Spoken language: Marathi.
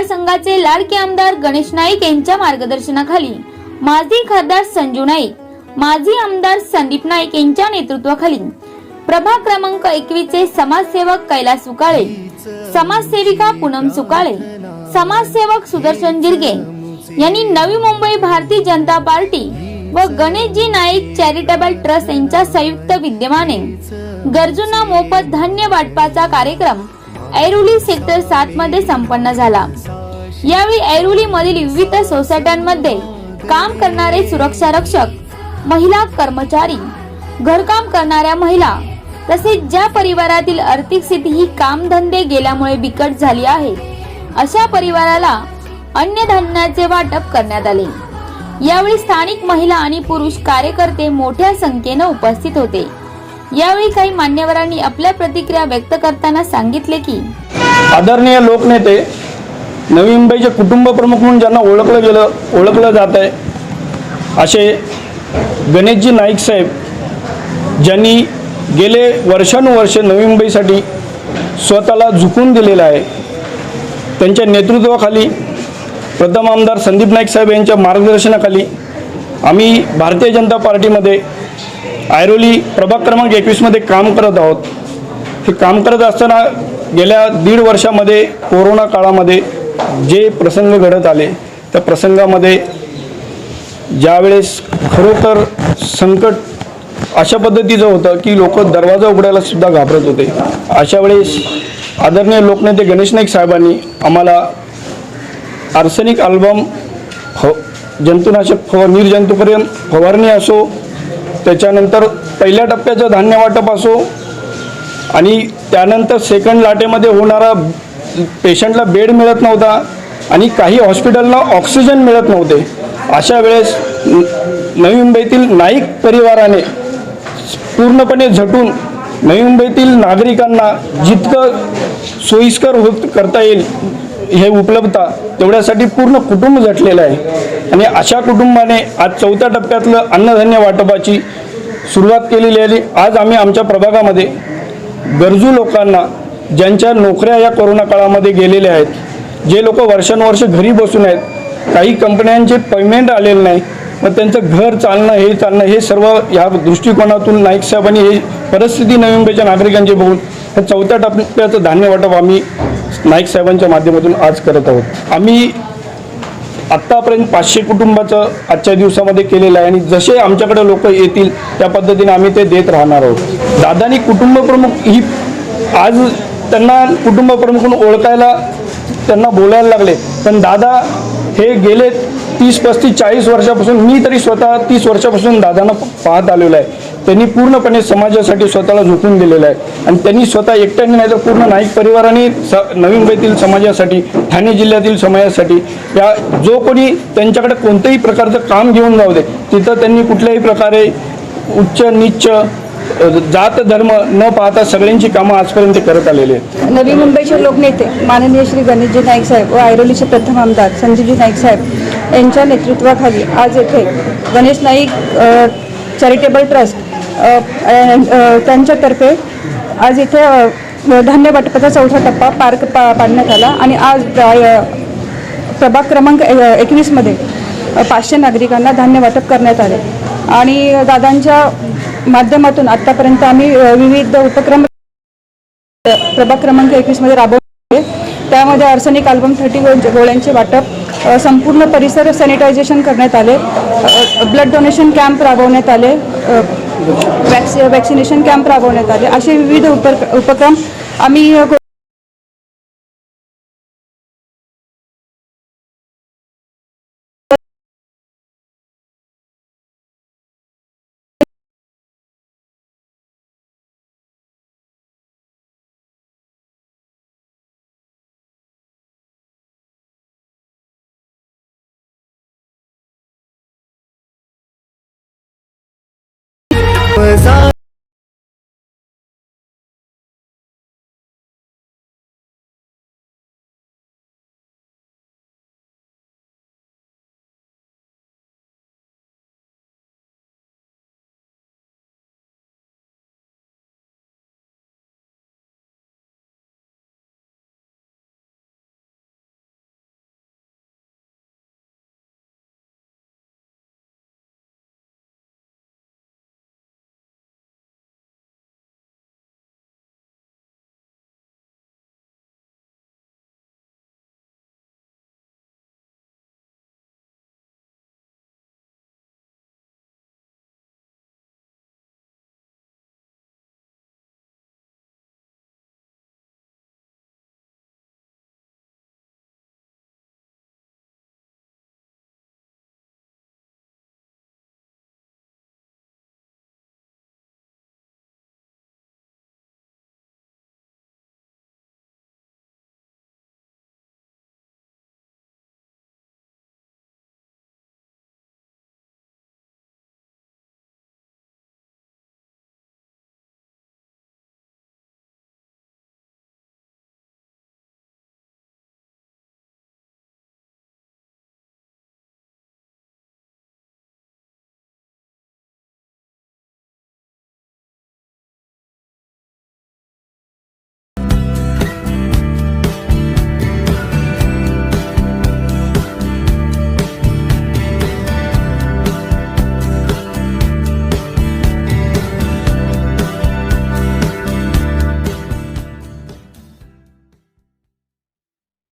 लाडके आमदार गणेश नाईक यांच्या मार्गदर्शनाखाली माजी खासदार संजू नाईक माजी आमदार संदीप नाईक यांच्या नेतृत्वाखाली प्रभाग क्रमांक एकवीसचे समाजसेवक कैलास सुकाळे समाजसेविका पूनम सुकाळे समाजसेवक सुदर्शन जिरगे यांनी नवी मुंबई भारतीय जनता पार्टी व गणेशजी नाईक चॅरिटेबल ट्रस्ट यांच्या संयुक्त विद्यमाने गरजूंना मोफत धान्य वाटपाचा कार्यक्रम ऐरोली सेक्टर सात मध्ये संपन्न झाला. यावेळी ऐरोली मधील विविध सोसायट्यांमध्ये काम करणारे सुरक्षा रक्षक महिला कर्मचारी घरकाम करणाऱ्या महिला तसेच ज्या परिवारातील आर्थिक स्थिती ही कामधंदे गेल्यामुळे बिकट झाली आहे अशा परिवाराला अन्नधान्याचे वाटप करण्यात आले. यावेळी स्थानिक महिला आणि पुरुष कार्यकर्ते मोठ्या संख्येनं उपस्थित होते. यावेळी काही मान्यवरांनी आपल्या प्रतिक्रिया व्यक्त करताना सांगितले की आदरणीय लोकनेते नवी मुंबईचे कुटुंब प्रमुख म्हणून ज्यांना ओळखलं गेलं ओळखलं जात आहे असे गणेशजी नाईक साहेब ज्यांनी गेले वर्षानुवर्ष नवी मुंबईसाठी स्वतःला झुकून दिलेलं आहे त्यांच्या नेतृत्वाखाली प्रथम आमदार संदीप नाईक साहेब यांच्या मार्गदर्शनाखाली आम्ही भारतीय जनता पार्टीमध्ये ऐरोली प्रभाग क्रमांक एकवीसमध्ये काम करत आहोत. हे काम करत असताना गेल्या दीड वर्षामध्ये कोरोना काळामध्ये जे प्रसंग घडत आले त्या प्रसंगामध्ये ज्यावेळेस खरोखर संकट अशा पद्धतीचं होतं की लोक दरवाजा उघडायला सुद्धा घाबरत होते. अशा वेळेस आदरणीय लोकनेते गणेश नाईक साहेबांनी आम्हाला आर्सेनिक अल्बम फ जंतुनाशक फव निर्जंतुपर्यंत फवारणी असो त्याच्यानंतर पहिल्या टप्प्याचं धान्य वाटप असो आणि त्यानंतर सेकंड लाटेमध्ये होणारा पेशंटला बेड मिळत नव्हता आणि काही हॉस्पिटलला ऑक्सिजन मिळत नव्हते. अशा वेळेस नवी मुंबईतील नाईक परिवाराने पूर्णपणे झटून नवी मुंबईतील नागरिकांना जितकं सोयीस्कर होत करता येईल हे उपलब्धता तेवढ्यासाठी पूर्ण कुटुंब झटलेलं आहे. आणि अशा कुटुंबाने आज चौथ्या टप्प्यातलं अन्नधान्य वाटपाची सुरुवात केलेली आहे. आज आम्ही आमच्या प्रभागामध्ये गरजू लोकांना ज्यांच्या नोकऱ्या या कोरोना काळामध्ये गेलेल्या आहेत जे लोक वर्षानुवर्ष घरी बसून आहेत काही कंपन्यांचे पेमेंट आलेलं नाही मग त्यांचं घर चालणं हे चालणं हे सर्व ह्या दृष्टिकोनातून नाईक साहेबांनी हे परिस्थिती नवी मुंबईच्या नागरिकांची बघून चौथ्या टप्प्याचं धान्य वाटप आम्ही नाईक साहेबांच्या माध्यमातून आज करत आहोत. आम्ही आत्तापर्यंत पाचशे कुटुंबाचं आजच्या दिवसामध्ये केलेलं आहे आणि जसे आमच्याकडे लोक येतील त्या पद्धतीने आम्ही ते देत राहणार आहोत. दादानी कुटुंबप्रमुख ही आज त्यांना कुटुंब प्रमुख म्हणून ओळखायला त्यांना बोलायला लागले. पण दादा हे गेले तीस पस्तीस चाळीस वर्षापासून मी तरी स्वतः तीस वर्षापासून दादांना पाहत आलेलो आहे. त्यांनी पूर्णपणे समाजासाठी स्वतःला झोकून दिलेलं आहे. आणि त्यांनी स्वतः एकट्याने नाही तर पूर्ण नाईक परिवाराने स नवी मुंबईतील समाजासाठी ठाणे जिल्ह्यातील समाजासाठी या जो कोणी त्यांच्याकडे कोणत्याही प्रकारचं काम घेऊन जाऊ दे तिथं त्यांनी कुठल्याही प्रकारे उच्च निच्च जात धर्म न पाहता सगळ्यांची कामं आजपर्यंत करत आलेले आहेत. नवी मुंबईचे लोकनेते माननीय श्री गणेशजी नाईक साहेब व ऐरोलीचे प्रथम आमदार संजीवजी नाईक साहेब यांच्या नेतृत्वाखाली आज येथे गणेश नाईक चॅरिटेबल ट्रस्ट त्यांच्यातर्फे आज इथे धान्य वाटपाचा चौथा टप्पा पार पा पाडण्यात आला आणि आज प्रभाग क्रमांक एकवीसमध्ये पाचशे नागरिकांना धान्य वाटप करण्यात आले. आणि दादांच्या माध्यमातून आत्तापर्यंत आम्ही विविध उपक्रम प्रभाग क्रमांक एकवीसमध्ये राबवले. त्यामध्ये आर्सेनिक अल्बम थर्टी गोळ्यांचे वाटप संपूर्ण परिसर सॅनिटायझेशन करण्यात आले. ब्लड डोनेशन कॅम्प राबवण्यात आले. वॅक्सि वॅक्सिनेशन कॅम्प राबवण्यात आले. असे विविध उपर उपक्रम आम्ही अ, मजा